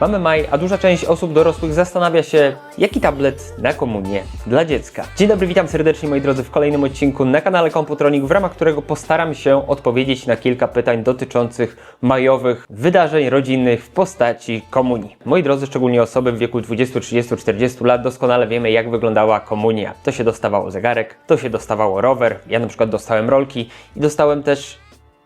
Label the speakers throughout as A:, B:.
A: Mamy maj, a duża część osób dorosłych zastanawia się, jaki tablet na komunię dla dziecka. Dzień dobry, witam serdecznie moi drodzy w kolejnym odcinku na kanale Komputronik, w ramach którego postaram się odpowiedzieć na kilka pytań dotyczących majowych wydarzeń rodzinnych w postaci komunii. Moi drodzy, szczególnie osoby w wieku 20, 30, 40 lat doskonale wiemy, jak wyglądała komunia. To się dostawało zegarek, to się dostawało rower, ja na przykład dostałem rolki i dostałem też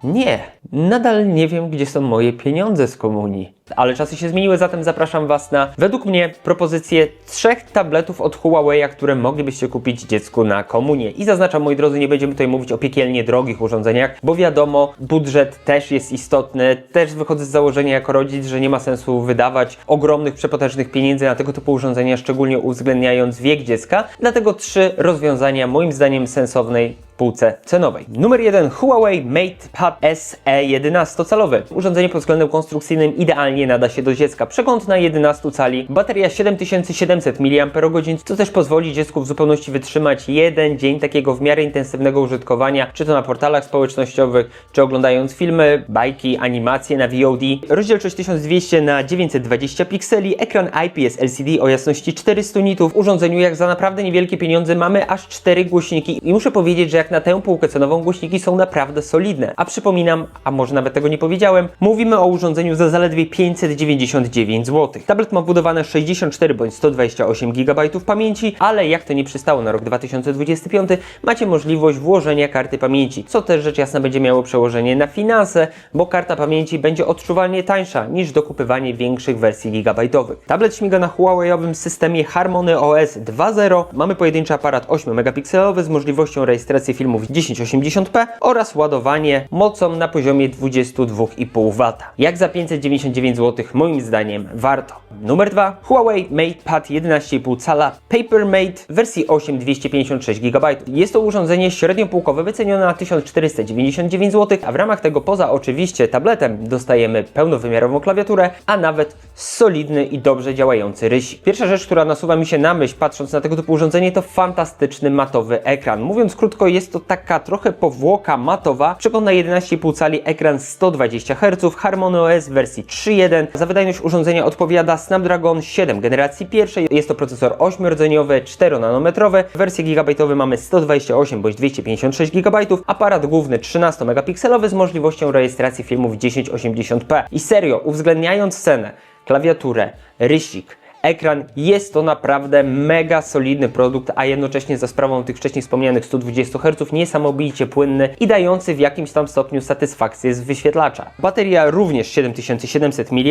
A: nie, nadal nie wiem, gdzie są moje pieniądze z komunii. Ale czasy się zmieniły, zatem zapraszam Was na, według mnie, propozycję trzech tabletów od Huawei, które moglibyście kupić dziecku na komunię. I zaznaczam, moi drodzy, nie będziemy tutaj mówić o piekielnie drogich urządzeniach, bo wiadomo, budżet też jest istotny. Też wychodzę z założenia jako rodzic, że nie ma sensu wydawać ogromnych, przepotężnych pieniędzy na tego typu urządzenia, szczególnie uwzględniając wiek dziecka. Dlatego trzy rozwiązania, moim zdaniem, sensownej półce cenowej. Numer jeden Huawei MatePad SE 11-calowy. Urządzenie pod względem konstrukcyjnym idealnie nada się do dziecka. Przegląd na 11 cali, bateria 7700 mAh, co też pozwoli dziecku w zupełności wytrzymać jeden dzień takiego w miarę intensywnego użytkowania, czy to na portalach społecznościowych, czy oglądając filmy, bajki, animacje na VOD. Rozdzielczość 1200 na 920 pikseli, ekran IPS LCD o jasności 400 nitów. W urządzeniu jak za naprawdę niewielkie pieniądze mamy aż 4 głośniki i muszę powiedzieć, że jak na tę półkę cenową głośniki są naprawdę solidne. A przypominam, a może nawet tego nie powiedziałem, mówimy o urządzeniu za zaledwie 599 zł. Tablet ma wbudowane 64 bądź 128 GB pamięci, ale jak to nie przystało na rok 2025, macie możliwość włożenia karty pamięci, co też rzecz jasna będzie miało przełożenie na finanse, bo karta pamięci będzie odczuwalnie tańsza niż dokupywanie większych wersji gigabajtowych. Tablet śmiga na Huawei'owym systemie Harmony OS 2.0. Mamy pojedynczy aparat 8 megapikselowy z możliwością rejestracji filmów 1080p oraz ładowanie mocą na poziomie 22,5 W. Jak za 599 zł moim zdaniem warto. Numer 2 Huawei MatePad 11,5 cala Papermate w wersji 8 256 GB. Jest to urządzenie średniopółkowe wycenione na 1499 zł, a w ramach tego poza oczywiście tabletem dostajemy pełnowymiarową klawiaturę, a nawet solidny i dobrze działający rysik. Pierwsza rzecz, która nasuwa mi się na myśl patrząc na tego typu urządzenie to fantastyczny matowy ekran. Mówiąc krótko jest to taka trochę powłoka matowa, przegląd na 11,5 cali ekran 120 Hz, Harmony OS w wersji 3.1. Za wydajność urządzenia odpowiada Snapdragon 7 generacji pierwszej. Jest to procesor 8-rdzeniowy, 4-nanometrowy. W wersji gigabajtowej mamy 128 bądź 256 GB. Aparat główny 13-megapikselowy z możliwością rejestracji filmów 1080p. I serio, uwzględniając cenę, klawiaturę, rysik, ekran. Jest to naprawdę mega solidny produkt, a jednocześnie za sprawą tych wcześniej wspomnianych 120 Hz niesamowicie płynny i dający w jakimś tam stopniu satysfakcję z wyświetlacza. Bateria również 7700 mAh,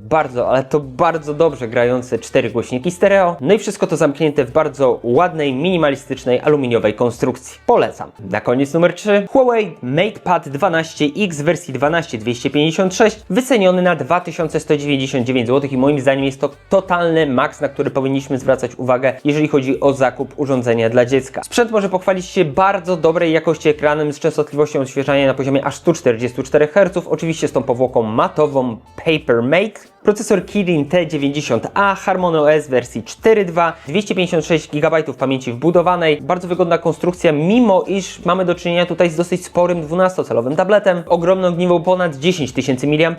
A: bardzo, ale to bardzo dobrze grające cztery głośniki stereo. No i wszystko to zamknięte w bardzo ładnej, minimalistycznej, aluminiowej konstrukcji. Polecam. Na koniec numer 3 Huawei MatePad 12X w wersji 12256 wyceniony na 2199 zł i moim zdaniem jest to totalny maks, na który powinniśmy zwracać uwagę, jeżeli chodzi o zakup urządzenia dla dziecka. Sprzęt może pochwalić się bardzo dobrej jakości ekranem z częstotliwością odświeżania na poziomie aż 144 Hz, oczywiście z tą powłoką matową Papermate. Procesor Kirin T90A, Harmony OS wersji 4.2, 256 GB pamięci wbudowanej, bardzo wygodna konstrukcja, mimo iż mamy do czynienia tutaj z dosyć sporym 12-calowym tabletem, ogromną ogniwą ponad 10 tysięcy mAh,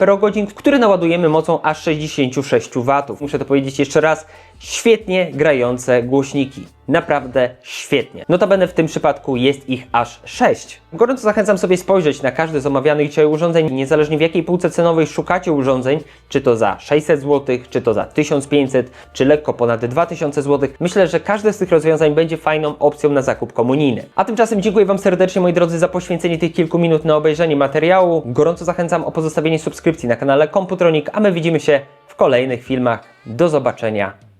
A: który naładujemy mocą aż 66 W. Muszę to powiedzieć jeszcze raz, świetnie grające głośniki. Naprawdę świetnie. Notabene w tym przypadku jest ich aż 6. Gorąco zachęcam sobie spojrzeć na każde z omawianych dzisiaj urządzeń, niezależnie w jakiej półce cenowej szukacie urządzeń, czy to za 600 zł, czy to za 1500, czy lekko ponad 2000 zł. Myślę, że każde z tych rozwiązań będzie fajną opcją na zakup komunijny. A tymczasem dziękuję Wam serdecznie, moi drodzy, za poświęcenie tych kilku minut na obejrzenie materiału. Gorąco zachęcam o pozostawienie subskrypcji na kanale Komputronik, a my widzimy się w kolejnych filmach. Do zobaczenia.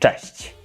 A: Cześć!